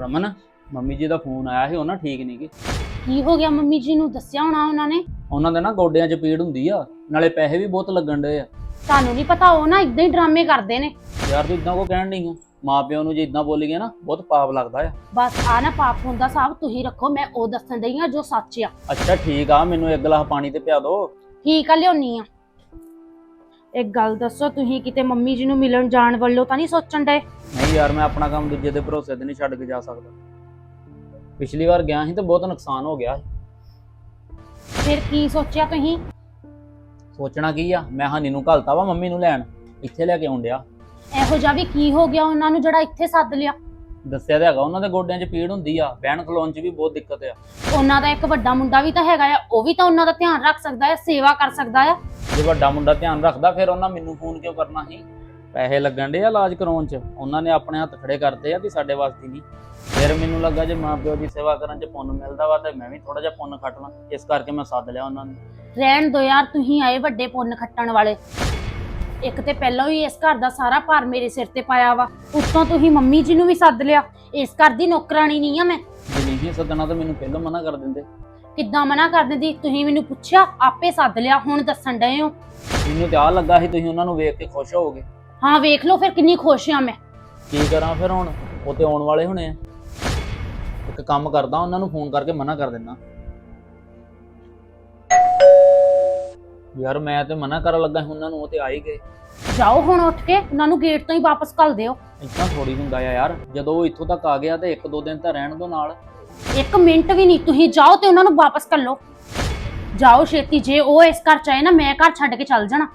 Raman mummy ਜੀ ਦਾ phone ਆਇਆ ਸੀ ਉਹਨਾਂ ਠੀਕ ਨਹੀਂ ਗੇ। ਕੀ ਹੋ ਗਿਆ ਮੰਮੀ ਜੀ ਨੂੰ? ਦੱਸਿਆ ਹੋਣਾ ਉਹਨਾਂ ਨੇ? ਉਹਨਾਂ ਦੇ ਨਾ ਗੋਡਿਆਂ 'ਚ ਪੀੜ ਹੁੰਦੀ ਆ ਨਾਲੇ ਪੈਸੇ ਵੀ ਬਹੁਤ ਲੱਗਣ ਡੇ ਆ। ਤੁਹਾਨੂੰ ਨਹੀਂ ਪਤਾ ਉਹ ਨਾ ਇਦਾਂ ਹੀ ਡਰਾਮੇ ਕਰਦੇ ਨੇ। ਯਾਰ ਤੂੰ ਇਦਾਂ ਕੋ ਕਹਿਣ ਨਹੀਂ ਆ? ਮਾਂ ਪਿਓ ਨੂੰ ਜੇ ਇਦਾਂ ਬੋਲੀ ਗਿਆ ਨਾ ਬਹੁਤ ਪਾਪ ਲੱਗਦਾ ਆ। ਬਸ ਆ ਨਾ ਪਾਪ ਹੁੰਦਾ ਸਾਹਿਬ ਤੁਸੀਂ ਰੱਖੋ ਮੈਂ ਉਹ ਦੱਸਣ ਡਈ ਆ ਜੋ ਸੱਚ ਆ। ਅੱਛਾ ਠੀਕ ਆ ਮੈਨੂੰ ਇੱਕ ਗਲਾਸ ਪਾਣੀ ਤੇ ਪਿਆ ਦੋ। ਠੀਕ ਆ ਲਿਆਉਣੀ ਆ। ਇੱਕ ਗੱਲ ਦੱਸੋ ਤੁਸੀਂ ਕਿਤੇ ਮੰਮੀ ਜੀ ਨੂੰ ਮਿਲਣ ਜਾਣ ਵੱਲੋਂ ਤਾਂ ਨਹੀਂ ਸੋਚਣ ਡਏ? ਨਹੀਂ ਯਾਰ ਮੈਂ ਆਪਣਾ ਕੰਮ ਦੂਜੇ ਦੇ ਭਰੋਸੇ ਤੇ ਨਹੀਂ ਛੱਡ ਕੇ ਜਾ ਸਕਦਾ। ਪਿਛਲੀ ਵਾਰ ਗਿਆ ਸੀ ਤੇ ਬਹੁਤ ਨੁਕਸਾਨ ਹੋ ਗਿਆ ਸੀ। ਫਿਰ ਕੀ ਸੋਚਿਆ ਤੁਸੀਂ? ਸੋਚਣਾ ਕੀ ਆ? ਮੈਂ ਹਾਨੀ ਨੂੰ ਘਲਤਾ ਵਾ ਮੰਮੀ ਨੂੰ ਲੈਣ। ਇੱਥੇ ਲੈ ਕੇ ਆਉਣ ਡਿਆ। ਇਹੋ ਜਿਹਾ ਵੀ ਕੀ ਹੋ ਗਿਆ ਉਹਨਾਂ ਨੂੰ ਜਿਹੜਾ ਇੱਥੇ ਸੱਦ ਲਿਆ? ਦੱਸਿਆ ਤਾਂ ਹੈਗਾ ਉਹਨਾਂ ਦੇ ਗੋਡਿਆਂ 'ਚ ਪੀੜ ਹੁੰਦੀ ਆ। ਬਹਿਣ ਖਲੋਣ 'ਚ ਵੀ ਬਹੁਤ ਦਿੱਕਤ ਆ। ਉਹਨਾਂ ਦਾ ਇੱਕ ਵੱਡਾ ਮੁੰਡਾ ਵੀ ਤਾਂ ਹੈਗਾ ਆ ਉਹ ਵੀ ਤਾਂ ਉਹਨਾਂ ਦਾ ਧਿਆਨ ਰੱਖ ਸਕਦਾ ਆ ਸੇਵਾ ਕਰ ਸਕਦਾ ਆ। ਜੇ ਵੱਡਾ ਮੁੰਡਾ ਧਿਆਨ ਰੱਖਦਾ ਫਿਰ ਉਹਨਾਂ ਮੈਨੂੰ ਫੋਨ ਕਿਉਂ ਕਰਨਾ ਸੀ? ਪੈਸੇ ਲੱਗਣ ਦੇ ਆ ਇਲਾਜ ਕਰਾਉਣ 'ਚ। ਉਹਨਾਂ ਨੇ ਆਪਣੇ ਹੱਥ ਖੜੇ ਕਰਤੇ ਆ ਕਿ ਸਾਡੇ ਵਾਸਤੇ ਨਹੀਂ। ਫਿਰ ਮੈਨੂੰ ਲੱਗਾ ਜੇ ਮਾਂ ਪਿਓ ਦੀ ਸੇਵਾ ਕਰਨ 'ਚ ਪੁੰਨ ਮਿਲਦਾ ਵਾ ਤੇ ਮੈਂ ਵੀ ਥੋੜਾ ਜਿਹਾ ਪੁੰਨ ਖੱਟ ਲਾਂ। ਇਸ ਕਰਕੇ ਮੈਂ ਸੱਦ ਲਿਆ ਉਹਨਾਂ ਨੂੰ। ਰਹਿਣ ਦੋ ਯਾਰ ਤੁਸੀਂ ਆਏ ਵੱਡੇ ਪੁੰਨ ਖੱਟਣ ਵਾਲੇ। ਇੱਕ ਤੇ ਪਹਿਲਾਂ ਹੀ ਇਸ ਘਰ ਦਾ ਸਾਰਾ ਭਾਰ ਮੇਰੇ ਸਿਰ ਤੇ ਪਾਇਆ ਵਾ। ਉੱਤੋਂ ਤੁਸੀਂ ਮੰਮੀ ਜੀ ਨੂੰ ਵੀ ਸੱਦ ਲਿਆ। ਇਸ ਘਰ ਦੀ ਨੌਕਰਾਨੀ ਨਹੀਂ ਆ ਮੈਂ। ਜੇ ਨਹੀਂ ਸੱਦਣਾ ਤਾਂ ਮੈਨੂੰ ਪਹਿਲਾਂ ਮਨਾ ਕਰ ਦਿੰਦੇ। ਕਿੱਦਾਂ ਮਨਾ ਕਰ ਦਿੰਦੀ? ਤੁਸੀਂ ਮੈਨੂੰ ਪੁੱਛਿਆ ਆਪੇ ਸੱਦ ਲਿਆ ਹੁਣ ਦੱਸਣ ਡਏ ਹੋ। ਮੈਨੂੰ ਤੇ ਆ ਲੱਗਾ ਸੀ ਤੁਸੀਂ ਉਹਨਾਂ ਨੂੰ ਵੇਖ ਕੇ ਖੁਸ਼ ਹੋਵੋਗੇ। ਹਾਂ ਵੇਖ ਲਓ ਫਿਰ ਕਿੰਨੀ ਖੁਸ਼ ਆ ਮੈਂ। ਕੀ ਕਰਾਂ ਫਿਰ ਹੁਣ? ਉਹ ਤੇ ਆਉਣ ਵਾਲੇ ਹੋਣੇ ਆ। ਇੱਕ ਕੰਮ ਕਰਦਾ ਉਹਨਾਂ ਨੂੰ ਫੋਨ ਕਰਕੇ ਮਨਾ ਕਰ ਦਿੰਦਾ। ਯਾਰ ਮੈਂ ਤੇ ਮਨਾ ਕਰਨ ਲੱਗਾ ਸੀ ਉਹਨਾਂ ਨੂੰ ਉਹ ਤੇ ਆ ਹੀ ਗਏ। ਜਾਓ ਹੁਣ ਉੱਠ ਕੇ ਉਹਨਾਂ ਨੂੰ ਗੇਟ ਤੋਂ ਹੀ ਵਾਪਸ ਘੱਲ ਦਿਓ। ਇतना ਥੋੜੀ ਹੁੰਦਾ ਆ ਯਾਰ। ਜਦੋਂ ਉਹ ਇੱਥੋਂ ਤੱਕ ਆ ਗਿਆ ਤੇ ਇੱਕ ਦੋ ਦਿਨ ਤਾਂ ਰਹਿਣ ਦੋ ਨਾਲ। ਇੱਕ ਮਿੰਟ ਵੀ ਨਹੀਂ, ਤੁਸੀਂ ਜਾਓ ਤੇ ਉਹਨਾਂ ਨੂੰ ਵਾਪਸ ਘੱਲੋ ਜਾਓ ਛੇਤੀ, ਜੇ ਉਹ ਇਸ ਘਰ ਚ ਆਏ ਨਾ, ਮੈਂ ਘਰ ਛੱਡ ਕੇ ਚੱਲ ਜਾਣਾ।